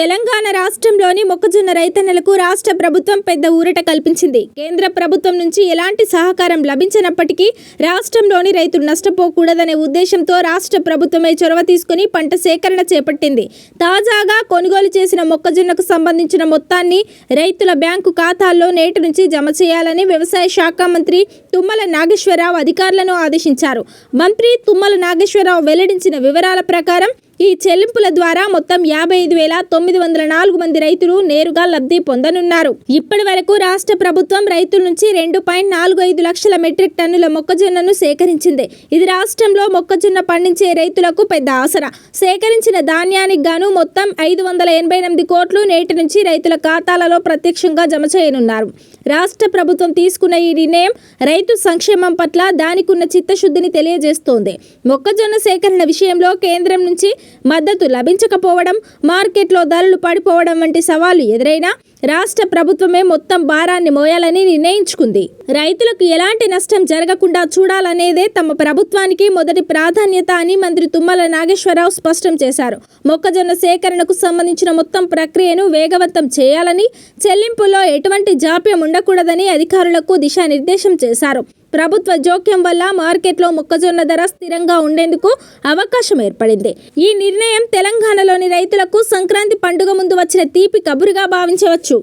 తెలంగాణ రాష్ట్రంలోని మొక్కజొన్న రైతన్నలకు రాష్ట్ర ప్రభుత్వం పెద్ద ఊరట కల్పించింది. కేంద్ర ప్రభుత్వం నుంచి ఎలాంటి సహకారం లభించినప్పటికీ రాష్ట్రంలోని రైతులు నష్టపోకూడదనే ఉద్దేశంతో రాష్ట్ర ప్రభుత్వమే చొరవ తీసుకుని పంట సేకరణ చేపట్టింది. తాజాగా కొనుగోలు చేసిన మొక్కజొన్నకు సంబంధించిన మొత్తాన్ని రైతుల బ్యాంకు ఖాతాల్లో నేటి నుంచి జమ చేయాలని వ్యవసాయ శాఖ మంత్రి తుమ్మల నాగేశ్వరరావు అధికారులను ఆదేశించారు. మంత్రి తుమ్మల నాగేశ్వరరావు వెల్లడించిన వివరాల ప్రకారం ఈ చెల్లింపుల ద్వారా మొత్తం యాభై ఐదు వేల తొమ్మిది వందల నాలుగు మంది రైతులు నేరుగా లబ్ధి పొందనున్నారు. ఇప్పటి వరకు రాష్ట్ర ప్రభుత్వం రైతుల నుంచి రెండు పాయింట్ నాలుగు ఐదు లక్షల మెట్రిక్ టన్నుల మొక్కజొన్నను సేకరించింది. ఇది రాష్ట్రంలో మొక్కజొన్న పండించే రైతులకు పెద్ద ఆసరా. సేకరించిన ధాన్యానికి గాను మొత్తం ఐదు వందల ఎనభై ఎనిమిది కోట్లు నేటి నుంచి రైతుల ఖాతాలలో ప్రత్యక్షంగా జమ చేయనున్నారు. రాష్ట్ర ప్రభుత్వం తీసుకున్న ఈ నిర్ణయం రైతు సంక్షేమం పట్ల దానికున్న చిత్తశుద్ధిని తెలియజేస్తోంది. మొక్కజొన్న సేకరణ విషయంలో కేంద్రం నుంచి మద్దతు లభించకపోవడం మార్కెట్లో ధరలు పడిపోవడం వంటి సవాళ్ళు ఎదురైనా రాష్ట్ర ప్రభుత్వమే మొత్తం భారాన్ని మోయాలని నిర్ణయించుకుంది. రైతులకు ఎలాంటి నష్టం జరగకుండా చూడాలనేదే తమ ప్రభుత్వానికి మొదటి ప్రాధాన్యత అని మంత్రి తుమ్మల నాగేశ్వరరావు స్పష్టం చేశారు. మొక్కజొన్న సేకరణకు సంబంధించిన మొత్తం ప్రక్రియను వేగవంతం చేయాలని చెల్లింపుల్లో ఎటువంటి జాప్యం ఉండకూడదని అధికారులకు దిశానిర్దేశం చేశారు. ప్రభుత్వ జోక్యం వల్ల మార్కెట్లో మొక్కజొన్న ధర స్థిరంగా ఉండేందుకు అవకాశం ఏర్పడింది. ఈ నిర్ణయం తెలంగాణలోని రైతులకు సంక్రాంతి పండుగ ముందు వచ్చిన తీపి కబురుగా భావించవచ్చు.